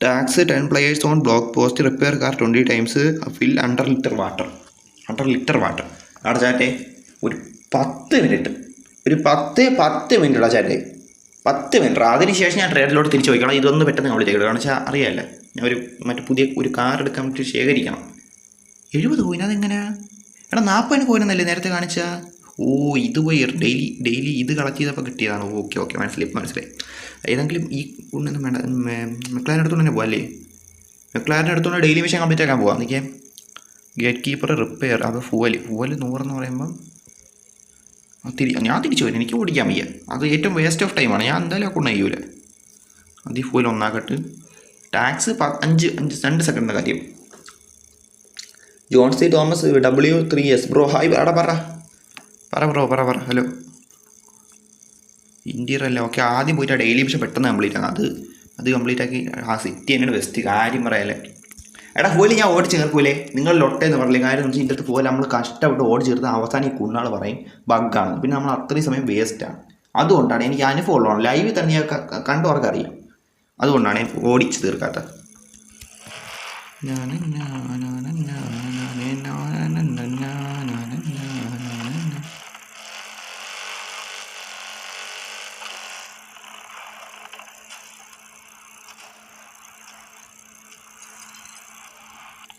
Tax ten players on block post repair car twenty times fill under litre water under litre water ചാറ്റേ ഒരു പത്ത് minute ഒരു പത്ത് പത്ത് minute ചാറ്റെ. പത്ത് minute അതിനുശേഷം ഞാൻ ട്രേഡിലോട്ട് തിരിച്ചു പോയിക്കണം ഇതൊന്നും പെട്ടെന്ന് കംപ്ലീറ്റ് ആക്കി കാരണം വെച്ചാൽ അറിയാമല്ലേ ഞാൻ ഒരു മറ്റു പുതിയ ഒരു കാർ എടുക്കാൻ വേണ്ടി ശേഖരിക്കണം. എഴുപത് കോയിൻ അതെങ്ങനെയാണ് എടാ നാൽപ്പതിന് കോയിനല്ലേ നേരത്തെ കാണിച്ചാൽ ഓ ഇത് പോയി ഡെയിലി ഡെയിലി ഇത് കളക്ട് ചെയ്തപ്പോൾ കിട്ടിയതാണ്. ഓക്കെ ഓക്കെ മനസ്സിലായി മനസ്സിലായി. ഏതെങ്കിലും ഈ കൊണ്ടൊന്നും വേണ്ട മെക്ലാരിന്റെ അടുത്തോണ്ട് തന്നെ പോകാം അല്ലേ മെക്ലാരിന്റെ ഡെയിലി മിഷൻ കംപ്ലീറ്റ് ആക്കാൻ പോവാം. നിൽക്കേ ഗേറ്റ് കീപ്പർ റിപ്പയർ അത് ഫുവൽ ഫുവൽ നൂറെന്ന് പറയുമ്പം ആ തിരി ഞാൻ തിരിച്ചു വരും. എനിക്ക് ഓടിക്കാൻ വയ്യ. അത് ഏറ്റവും വേസ്റ്റ് ഓഫ് ടൈമാണ് ഞാൻ എന്തായാലും അക്കൗണ്ട് കഴിയൂല അത് ഈ ഫുവൽ ഒന്നാക്കട്ട്. ടാക്സ് അഞ്ച് അഞ്ച് രണ്ട് സെക്കൻഡിന്റെ കാര്യം. John C Thomas W three S bro hi എടാ പറ. പറ ബ്രോ പറ പറ. ഹലോ ഇന്റീരിയർ അല്ല ഓക്കെ ആദ്യം പോയിട്ട് ഡെയിലി പക്ഷേ പെട്ടെന്ന് കംപ്ലീറ്റ് ആക്കാം അത് അത് കംപ്ലീറ്റ് ആക്കി ആ സിറ്റി തന്നെയാണ് ബെസ്റ്റ് കാര്യം പറയാല്ലേ എടാ പോലെ ഞാൻ ഓടി ചേർക്കൂലേ നിങ്ങൾ ലൊട്ടേന്ന് പറയില്ലേ കാര്യം എന്ന് വെച്ചാൽ ഇതിന്റെ അടുത്ത് പോലെ നമ്മൾ കഷ്ടപ്പെട്ട് ഓടി ചേർത്ത് അവസാനം ഈ കുണ്ണാൾ പറയും ബഗ്ഗാണ് പിന്നെ നമ്മൾ അത്രയും സമയം വേസ്റ്റാണ് അതുകൊണ്ടാണ് എനിക്ക് അനുഭവം ഉള്ളതാണ് ലൈവിൽ തന്നെ ഞാൻ ക- ക- കണ്ടവർക്ക് അറിയാം അതുകൊണ്ടാണ് ഞാൻ ഓടിച്ച് തീർക്കാത്തത്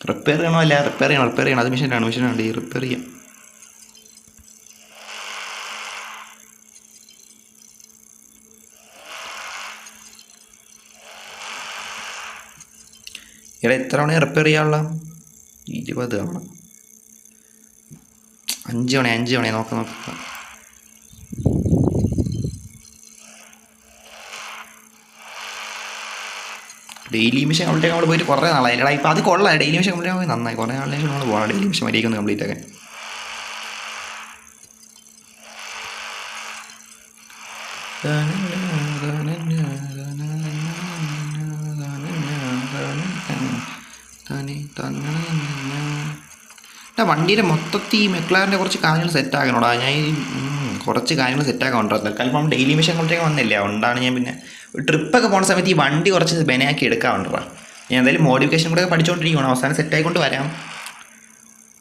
റിപ്പയർ ചെയ്യണോ അല്ല റിപ്പയർ ചെയ്യണം റിപ്പയർ ചെയ്യണം? അത് മെഷീനാണ് മെഷീനാണ് ഈ റിപ്പയർ ചെയ്യാം. ഇവിടെ എത്ര തവണ റിപ്പയർ ചെയ്യാനുള്ള? ഇരുപത് ആണ് അഞ്ച് മണി അഞ്ച് മണി. നോക്കാം നോക്കാം. ഡെയിലി മിഷൻ കംപ്ലീറ്റ് നമ്മൾ പോയിട്ട് കുറേ നാളായി. എടാ ഇപ്പോൾ അത് കൊള്ളാം. ഡെയിലി മിഷൻ കംപ്ലീറ്റ് ആകുമ്പോൾ നന്നായി. കുറേ നാളിന് നമ്മൾ പോകണം ഡെയിലി മിഷൻ മര്യാദയ്ക്ക് ഒന്ന് കംപ്ലീറ്റ് ആക്കാൻ. വണ്ടിയുടെ മൊത്തത്തിൽ മെക്ലാറിന്റെ കുറച്ച് കാര്യങ്ങൾ സെറ്റാക്കണോടാ ഞാൻ കുറച്ച് കാര്യങ്ങൾ സെറ്റാക്കാൻ ഉണ്ടായിരുന്നു തൽക്കാലം ഡെയിലി മിഷൻ കൊണ്ടേക്ക് വന്നില്ല? അതുകൊണ്ടാണ് ഞാൻ പിന്നെ ട്രിപ്പൊക്കെ പോകുന്ന സമയത്ത് ഈ വണ്ടി കുറച്ച് ബെനയാക്കി എടുക്കാറുണ്ടാ ഞാൻ എന്തായാലും മോഡിഫിക്കേഷൻ കൂടെ പഠിച്ചുകൊണ്ടിരിക്കണം അവസാനം സെറ്റ് ആയിക്കൊണ്ട് വരാം.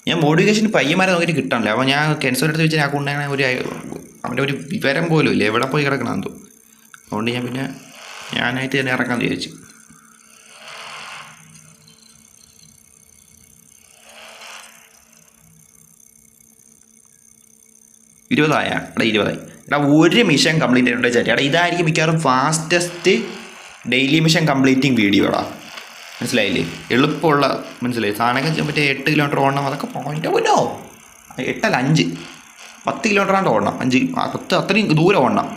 ഞാൻ മോഡിഫിക്കേഷൻ പയ്യന്മാരെ നോക്കിയിട്ട് കിട്ടാനില്ല. അപ്പോൾ ഞാൻ കെൻസോന്റെ അടുത്ത് വെച്ച് ഞാൻ കൊണ്ടുപോയ ഒരു അവന്റെ ഒരു വിവരം പോലും ഇല്ല. എവിടെ പോയി കിടക്കണം എന്തോ. അതുകൊണ്ട് ഞാൻ പിന്നെ ഞാനായിട്ട് തന്നെ ഇറക്കാമെന്ന് വിചാരിച്ചു. ഇരുപതായ? അവിടെ ഇരുപതായി. എടാ ഒരു മിഷൻ കംപ്ലീറ്റ് ചെയ്തിട്ടുണ്ട് ചേട്ടാ. എടാ ഇതായിരിക്കും മിക്കവാറും fastest daily mission completing video എടാ. മനസ്സിലായില്ലേ? എളുപ്പമുള്ള മനസ്സിലായി? സാധനമൊക്കെ മറ്റേ എട്ട് കിലോമീറ്റർ ഓടണം അതൊക്കെ പോയിന്റ് പോലോ എട്ടല്ല അഞ്ച്. പത്ത് കിലോമീറ്റർ ആണ്ട് ഓടണം. അഞ്ച് പത്ത് അത്രയും ദൂരം ഓടണം.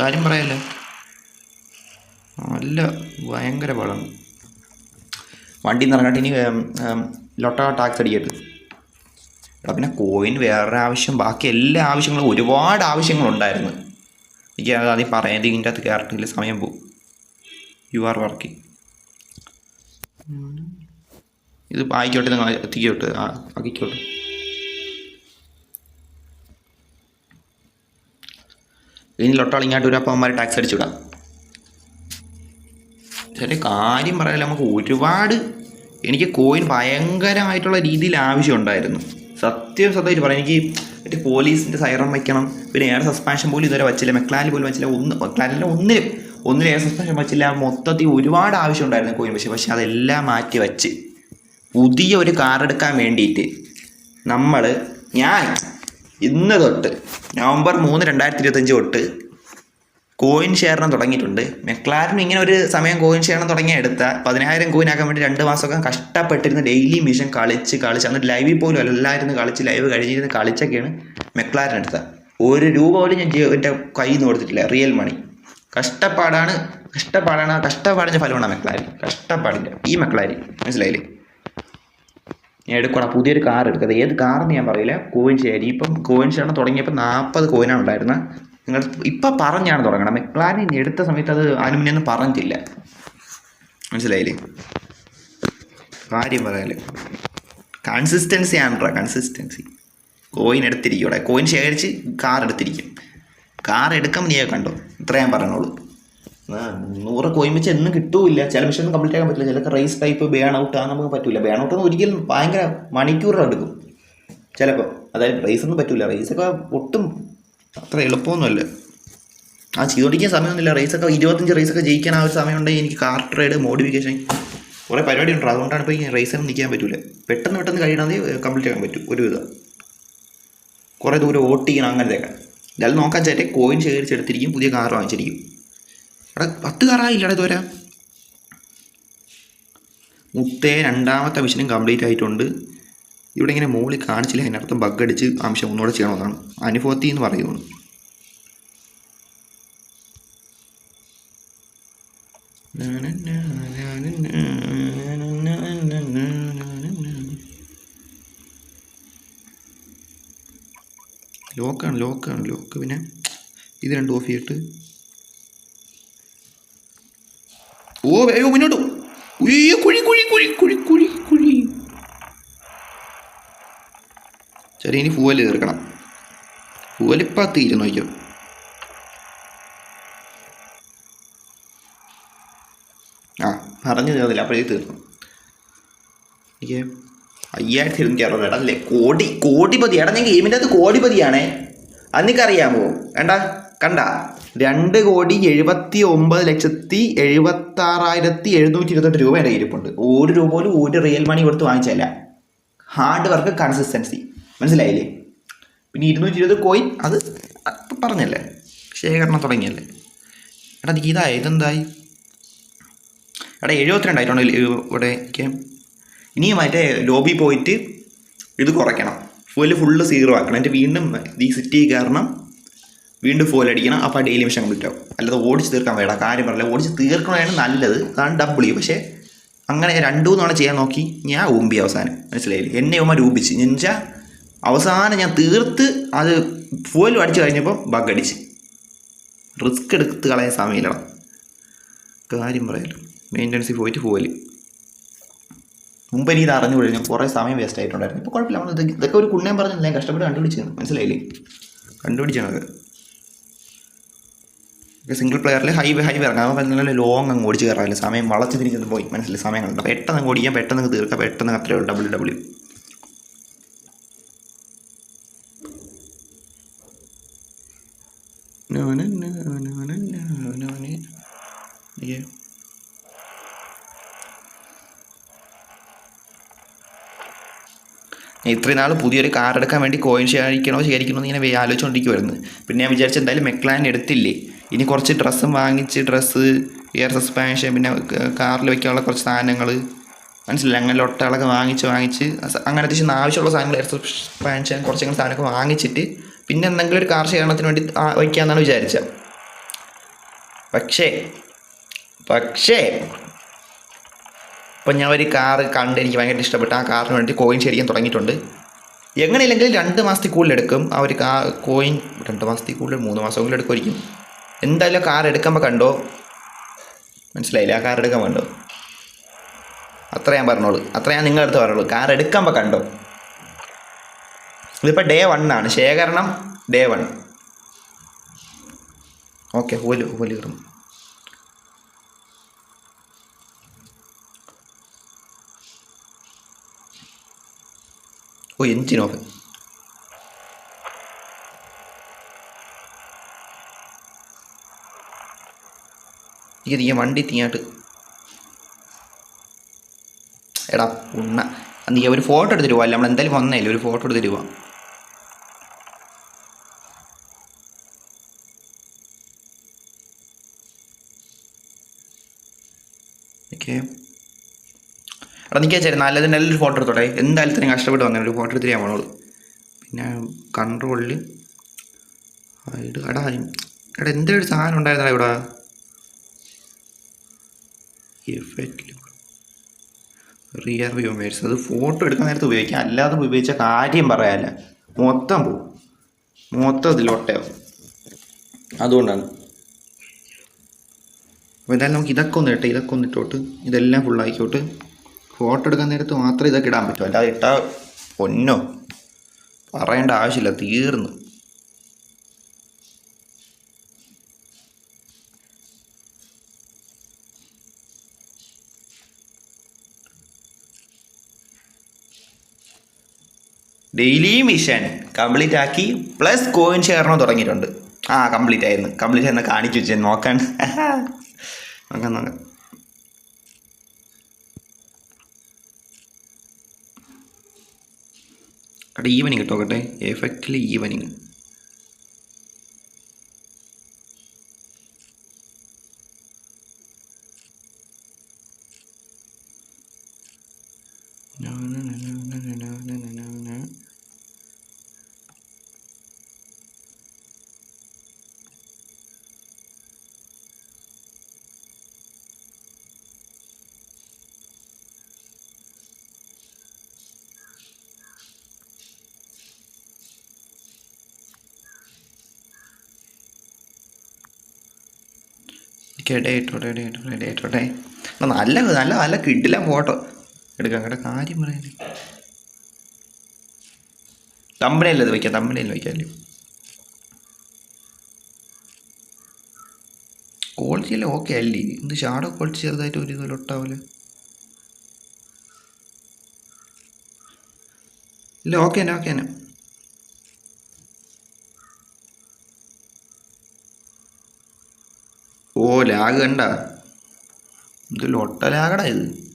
കാര്യം പറയല്ലേ നല്ല ഭയങ്കര പാടാണ് വണ്ടി നിറങ്ങാട്ട് ഇനി ലൊട്ട ടാക്സ് അടിക്കട്ട് എടാ പിന്നെ കോയിൻ വേറെ ആവശ്യം ബാക്കി എല്ലാ ആവശ്യങ്ങളും ഒരുപാട് ആവശ്യങ്ങളുണ്ടായിരുന്നു. എനിക്ക് അത് ആദ്യം പറയാൻ ഇതിന്റെ അകത്ത് കയറണമെങ്കിൽ സമയം പോകും യു ആർ വർക്കിംഗ് ഇത് ആയിക്കോട്ടെ നിങ്ങൾ എത്തിക്കോട്ടെ. ആക്കിക്കോട്ടെ. ഇനി ലൊട്ടാൾ ഇങ്ങോട്ട് ഒരു അപ്പം അവന്മാർ ടാക്സ് അടിച്ചു വിടാം. ചില കാര്യം പറയാൻ നമുക്ക് ഒരുപാട് എനിക്ക് കോയിൻ ഭയങ്കരമായിട്ടുള്ള രീതിയിൽ ആവശ്യമുണ്ടായിരുന്നു. സത്യം സത്യമായിട്ട് പറയാം. എനിക്ക് മറ്റേ പോലീസിന്റെ സൈറം വയ്ക്കണം. പിന്നെ എയർ സസ്പെൻഷൻ പോലും ഇതുവരെ വച്ചില്ല. മെക്ലാനിൽ പോലും വച്ചില്ല. ഒന്ന് മെക്ലാനിലെ ഒന്നിലും. ഒന്നിൽ എയർ സസ്പെൻഷൻ വച്ചില്ല. മൊത്തത്തിൽ ഒരുപാട് ആവശ്യം ഉണ്ടായിരുന്നു കോയിൻ പക്ഷേ പക്ഷേ അതെല്ലാം മാറ്റി വച്ച്. പുതിയ ഒരു കാർ എടുക്കാൻ വേണ്ടിയിട്ട് നമ്മൾ ഞാൻ ഇന്ന് തൊട്ട് നവംബർ മൂന്ന് രണ്ടായിരത്തി ഇരുപത്തഞ്ച് തൊട്ട് കോയിൻ ഷെയറിന് തുടങ്ങിയിട്ടുണ്ട്. മെക്ലാരനും ഇങ്ങനെ ഒരു സമയം കോയിൻ ഷെയറിന് തുടങ്ങിയ എടുത്ത. പതിനായിരം കോയിൻ ആക്കാൻ വേണ്ടി രണ്ട് മാസമൊക്കെ കഷ്ടപ്പെട്ടിരുന്ന ഡെയിലി മിഷൻ കളിച്ച് കളിച്ച് അന്ന് ലൈവിൽ പോലും എല്ലായിരുന്നു കളിച്ച് ലൈവ് കഴിഞ്ഞിരുന്ന് കളിച്ചൊക്കെയാണ് മെക്ലാരൻ എടുത്ത. ഒരു രൂപ പോലും ഞാൻ എന്റെ കയ്യിൽ നിന്ന് കൊടുത്തിട്ടില്ല റിയൽ മണി കഷ്ടപ്പാടാണ് കഷ്ടപ്പാടാണ് ആ കഷ്ടപ്പാടിന്റെ ഫലമാണ് മെക്ലാരി കഷ്ടപ്പാടിന്റെ ഈ മെക്ലാരി മനസ്സിലായില്ലേ? ഞാൻ എടുക്കണം പുതിയൊരു കാർ എടുക്കുന്നത് ഏത് കാറെന്ന് ഞാൻ പറയില്ല. കോയിൻ ഷെയർ ഇപ്പം കോയിൻ ഷെയർ തുടങ്ങിയപ്പോൾ നാൽപ്പത് കോയിനാണ് ഉണ്ടായിരുന്നത്. നിങ്ങൾ ഇപ്പം പറഞ്ഞാണ് തുടങ്ങണം. മെക്ലാരിൻ എടുത്ത സമയത്ത് അത് ആരും മുന്നേ ഒന്നും പറഞ്ഞില്ല മനസ്സിലായില്ലേ? കാര്യം പറയാൽ. കൺസിസ്റ്റൻസി ആണല്ലോ കൺസിസ്റ്റൻസി കോയിൻ എടുത്തിരിക്കും കോയിൻ ശേഖരിച്ച് കാർ എടുത്തിരിക്കും. കാർ എടുക്കാൻ നീ കണ്ടോ? ഇത്ര ഞാൻ പറഞ്ഞോളൂ. നൂറ് കോയിൻ വെച്ച് എന്നും കിട്ടൂല്ല. ചില മിഷൻ ഒന്നും കംപ്ലീറ്റ് ആക്കാൻ പറ്റില്ല. ചിലപ്പോൾ റേസ് ടൈപ്പ് ബേൺ ഔട്ട് ആ നമുക്ക് പറ്റില്ല ബേൺ ഔട്ട് ഒന്നും ഒരിക്കലും ഭയങ്കര മണിക്കൂറുകൾ എടുക്കും. ചിലപ്പോൾ അതായത് റേസ് ഒന്നും പറ്റൂല. ഒക്കെ ഒട്ടും അത്ര എളുപ്പമൊന്നുമല്ല. ആ ചെയ്തുകൊണ്ടിരിക്കാൻ സമയമൊന്നുമില്ല. റേസൊക്കെ ഇരുപത്തഞ്ച് റേസൊക്കെ ജയിക്കാൻ ആ ഒരു സമയം ഉണ്ടെങ്കിൽ എനിക്ക് കാർ ട്രേഡ് മോഡിഫിക്കേഷൻ കുറേ പരിപാടി ഉണ്ട് അതുകൊണ്ടാണ് ഇപ്പോൾ ഈ റേസൊന്നും നിൽക്കാൻ പറ്റില്ല പെട്ടെന്ന് പെട്ടെന്ന് കഴിയണമെങ്കിൽ കംപ്ലീറ്റ് ആക്കാൻ പറ്റും. ഒരുവിധം കുറേ ദൂരം ഓട്ടിക്കണം അങ്ങനത്തെയൊക്കെ. ഇതായാലും നോക്കാൻ ചേട്ടെ കോയിൻ ശേഖരിച്ചെടുത്തിരിക്കും പുതിയ കാർ വാങ്ങിച്ചിരിക്കും. എടാ പത്ത് കാറായില്ലടാ ഇതുവരെ. മുത്തേ രണ്ടാമത്തെ മിഷനും കംപ്ലീറ്റ് ആയിട്ടുണ്ട്. ഇവിടെ ഇങ്ങനെ മുകളിൽ കാണിച്ചില്ല അതിനർത്ഥം ബഗ് അടിച്ച് ആവശ്യം ഒന്നുകൂടെ ചെയ്യണമെന്നാണ് അനുഭവത്തി എന്ന് പറയുന്നു. ലോക്കാണ് ലോക്കാണ് ലോക്ക്. പിന്നെ ഇത് രണ്ട് ഓഫ് ചെയ്തിട്ട്. ഓ അയ്യോ മുന്നോട്ട്. കുഴി കുഴി കുഴി കുഴി കുഴി. ചെറിയ ഇനി പൂവൽ തീർക്കണം പൂവലിപ്പാ തീരുന്നു നോക്കിയോ. ആ പറഞ്ഞു തീർന്നില്ല അപ്പോഴേ തീർന്നു. എനിക്ക് അയ്യായിരത്തി ഇരുന്നൂറ്റി അറുപത് എടാ അല്ലേ? കോടി കോടിപതി എടാ ഞാൻ ഗെയിമിന്റെ അത് കോടിപതിയാണേ. അന്നിക്കറിയാമോ വേണ്ട കണ്ട? രണ്ട് കോടി എഴുപത്തി ഒമ്പത് ലക്ഷത്തി എഴുപത്തി ആറായിരത്തി എഴുന്നൂറ്റി ഇരുപത്തെട്ട് രൂപ എന്റെ ഇരിപ്പുണ്ട്. ഒരു രൂപ പോലും ഒരു റിയൽ മണി കൊടുത്ത് വാങ്ങിച്ചല്ല ഹാർഡ് വർക്ക് കൺസിസ്റ്റൻസി മനസ്സിലായില്ലേ? പിന്നെ ഇരുന്നൂറ്റി ഇരുപത് കോയിൻ അത് പറഞ്ഞല്ലേ? ശേഖരണം തുടങ്ങിയല്ലേ? എടാ നീ ഇതായി ഇതെന്തായി? എടാ എഴുപത്തിരണ്ടായിട്ടുണ്ട് ഇവിടെ ഇനിയും മറ്റേ ലോബി പോയിട്ട് ഇത് കുറയ്ക്കണം. ഫുൽ ഫുള്ള് സീറോ ആക്കണം. എന്നിട്ട് വീണ്ടും ഈ സിറ്റി കയറണം. വീണ്ടും ഫോൽ അടിക്കണം. അപ്പോൾ ഡെയിലി മിഷൻ കംപ്ലീറ്റ് ആവും. അല്ലാതെ ഓടിച്ച് തീർക്കാൻ വേണ്ട കാര്യം പറയില്ല ഓടിച്ച് തീർക്കണതാണ് നല്ലത്. അതാണ് ഡബിൾ പക്ഷേ അങ്ങനെ രണ്ടു തവണ ചെയ്യാൻ നോക്കി. ഞാൻ ഊമ്പി അവസാനം. മനസ്സിലായില്ലേ? എന്നെ ഉമ്മ രൂപിച്ച് എന്നുവെച്ചാൽ അവസാനം ഞാൻ തീർത്ത് അത് ഫോയിൽ അടിച്ചു കഴിഞ്ഞപ്പോൾ ബഗ് അടിച്ച്. റിസ്ക് എടുത്ത് കളയാൻ സമയമില്ല കാര്യം പറയാലോ മെയിന്റനൻസിൽ പോയിട്ട് പോവൽ മുമ്പ് എനിക്ക് ഇത് അറിഞ്ഞു കഴിഞ്ഞാൽ കുറേ സമയം വേസ്റ്റ് ആയിട്ടുണ്ടായിരുന്നു. ഇപ്പോൾ കുഴപ്പമില്ല. നമ്മൾ ഇത് ഇതൊക്കെ ഒരു കുണ്ണയും പറഞ്ഞില്ല? കഷ്ടപ്പെട്ട് കണ്ടുപിടിച്ചു. മനസ്സിലായില്ലേ? കണ്ടുപിടിച്ചാണത് സിംഗിൾ പ്ലെയറിൽ ഹൈ ഹൈവേ ഇറങ്ങാം അപ്പോൾ നല്ല ലോങ് അങ്ങ് ഓടിച്ച് കയറാമല്ലോ സമയം വളച്ച് തിരിച്ചൊന്ന് പോയി. മനസ്സിലായി? സമയം കണ്ടു. പെട്ടെന്ന് അങ്ങ് ഓടിക്കാം. പെട്ടെന്ന് തീർക്കാം. പെട്ടെന്ന് അത്രയേ ഉള്ളൂ. W W Yeah. ഞാൻ ഇത്രയും നാൾ പുതിയൊരു കാർ എടുക്കാൻ വേണ്ടി കോയിൻ ശേഖരിക്കണോ ശേഖരിക്കണോ എന്ന് ഇങ്ങനെ ആലോചിച്ചുകൊണ്ടിരിക്കുമായിരുന്നു പിന്നെ ഞാൻ വിചാരിച്ച എന്തായാലും മെക്ലാൻ എടുത്തില്ലേ? ഇനി കുറച്ച് ഡ്രസ്സും വാങ്ങിച്ച് ഡ്രസ്സ് എയർ സസ്പെൻഷൻ പിന്നെ കാറിൽ വെക്കാനുള്ള കുറച്ച് സാധനങ്ങൾ മനസ്സിലായി അങ്ങനെ ലൊട്ടകളൊക്കെ വാങ്ങിച്ച് വാങ്ങിച്ച് അങ്ങനെ അത്യാവശ്യം ആവശ്യമുള്ള സാധനങ്ങൾ എയർ സസ്പെൻഷൻ കുറച്ചങ്ങനെ സാധനമൊക്കെ വാങ്ങിച്ചിട്ട് പിന്നെ എന്തെങ്കിലും ഒരു കാർ കാരണത്തിന് വേണ്ടി വയ്ക്കാമെന്നാണ് വിചാരിച്ചത്. പക്ഷേ പക്ഷേ ഇപ്പം ഞാൻ ഒരു കാറ് കണ്ട് എനിക്ക് ഭയങ്കര ഇഷ്ടപ്പെട്ടു ആ കാറിന് വേണ്ടി കോയിൻ ശരിക്കും തുടങ്ങിയിട്ടുണ്ട്. എങ്ങനെയില്ലെങ്കിലും രണ്ട് മാസത്തിൽ കൂടുതൽ എടുക്കും. ആ ഒരു കാ കോയിൻ രണ്ട് മാസത്തിൽ കൂടുതൽ മൂന്ന് മാസം കൂടുതൽ എടുക്കുമായിരിക്കും എന്തായാലും കാർ എടുക്കുമ്പോൾ കണ്ടോ? മനസ്സിലായില്ല? ആ കാർ എടുക്കാൻ വേണ്ടോ അത്ര ഞാൻ പറഞ്ഞോളൂ. അത്ര ഞാൻ നിങ്ങളുടെ അടുത്ത് പറഞ്ഞോളൂ. കാർ എടുക്കുമ്പോൾ കണ്ടോ? ഇതിപ്പോൾ ഡേ വൺ ആണ്. ശേഖരണം ഡേ വൺ ഓക്കെ ഹോൽ കയറുന്നു ഓ എഞ്ചിൻ ഓഫ് ഈ തീയ വണ്ടി തീയാട്ട്. എടാ ഉണ്ണ. നീ ഒരു ഫോട്ടോ എടുത്തിട്ട് പോവാ. നമ്മൾ എന്തായാലും വന്നേല്ലേ ഒരു ഫോട്ടോ എടുത്തിട്ട് പോവാം. ഓക്കെ എടാ നിൽക്കാൻ ചേരും നല്ലത് നല്ലൊരു ഫോട്ടോ എടുത്തോട്ടെ എന്തായാലും തന്നെ കഷ്ടപ്പെട്ട് വന്നേ ഒരു ഫോട്ടോ എടുത്തിട്ട് ഞാൻ പോണോളൂ പിന്നെ കൺട്രോളിൽ എടാ എടാ ഒരു സാധനം ഉണ്ടായിരുന്നടാ ഇവിടെ. എഫക്റ്റ് റിയർ വ്യൂ മേഴ്സ് അത് ഫോട്ടോ എടുക്കാൻ നേരത്ത് ഉപയോഗിക്കാം. അല്ലാതെ ഉപയോഗിച്ച കാര്യം പറയാല്ല മൊത്തം പോവും. മൊത്തം ഇതിലൊട്ടയാവും അതുകൊണ്ടാണ്. അപ്പോൾ എന്തായാലും നമുക്ക് ഇതൊക്കെ ഒന്ന് ഇട്ട് ഇതൊക്കെ ഒന്ന് ഇട്ടോട്ട്. ഇതെല്ലാം ഫുള്ളായിക്കോട്ട് ഫോട്ടോ എടുക്കാൻ നേരത്ത് മാത്രം ഇതൊക്കെ ഇടാൻ പറ്റും. അല്ലാതെ ഇട്ടാൽ പൊന്നോ? പറയേണ്ട ആവശ്യമില്ല. തീർന്നു. ഡെയിലി മിഷൻ കംപ്ലീറ്റ് ആക്കി. പ്ലസ് കോയിൻ ഷെയറിനോ തുടങ്ങിയിട്ടുണ്ട്. ആ കംപ്ലീറ്റ് ആയിരുന്നു. കംപ്ലീറ്റ് ആയിരുന്നു. കാണിച്ചു വെച്ചേ നോക്കാൻ. നോക്കാം അവിടെ ഈവനിങ് കേട്ടോ കേട്ടെ എഫക്റ്റിൽ ഈവനിങ് ഇട്ടോട്ടെ ഡേ ഇട്ടോട്ടെ ഡേ ഇട്ടോട്ടെ ആ, നല്ല നല്ല നല്ല കിട്ടില്ല ഫോട്ടോ. എടുക്കാം കേട്ടോ കാര്യം പറയാൻ തമ്പനയിൽ അത് വയ്ക്കാം തമ്പനയിൽ വയ്ക്കാമല്ലോ ക്വാളിറ്റി എല്ലാം ഓക്കെ അല്ലേ? എന്ത് ഷാഡോ ക്വാളിറ്റി ചെറുതായിട്ട് ഒരു ഇതുപോലെ ഒട്ടാവില്ല ഇല്ല ഓക്കെ തന്നെ ഓക്കെ തന്നെ. ലാഗ് കണ്ട ഇത് ലൊട്ട ലാഗടാ ഇത്?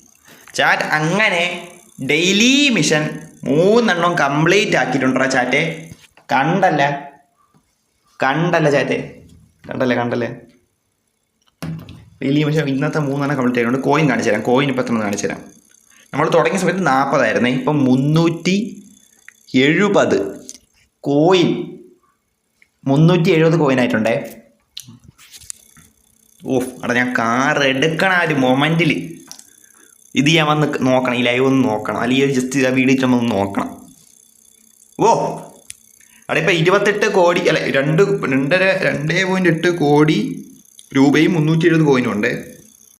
ചാറ്റ് അങ്ങനെ ഡെയിലി മിഷൻ മൂന്നെണ്ണം കംപ്ലീറ്റ് ആക്കിയിട്ടുണ്ടോ ചാറ്റെ. കണ്ടല്ല. കണ്ടല്ല ചാറ്റെ. കണ്ടല്ലേ കണ്ടല്ലേ? ഡെയിലി മിഷൻ ഇന്നത്തെ മൂന്നെണ്ണം കംപ്ലീറ്റ് ആയിട്ടുണ്ട്. കോയിൻ കാണിച്ചു തരാം. കോയിൻ ഇപ്പം എത്ര കാണിച്ചു തരാം. നമ്മൾ തുടങ്ങിയ സമയത്ത് നാൽപ്പതായിരുന്നേ ഇപ്പം മുന്നൂറ്റി എഴുപത് കോയിൻ. മുന്നൂറ്റി എഴുപത് കോയിൻ ആയിട്ടുണ്ടേ. ഓഫ് അവിടെ ഞാൻ കാർ എടുക്കണ ആ ഒരു മൊമെന്റിൽ ഇത് ഞാൻ വന്ന് നോക്കണം ഈ ലൈവ് ഒന്ന് നോക്കണം. അല്ലെങ്കിൽ ജസ്റ്റ് വീഡിയോ ചുമ ഒന്ന് നോക്കണം. ഓ അവിടെ ഇപ്പം ഇരുപത്തെട്ട് കോടി അല്ല രണ്ട് രണ്ടര രണ്ടേ പോയിന്റ് എട്ട് കോടി രൂപയും മുന്നൂറ്റി എഴുപത് കോയിനും ഉണ്ട്.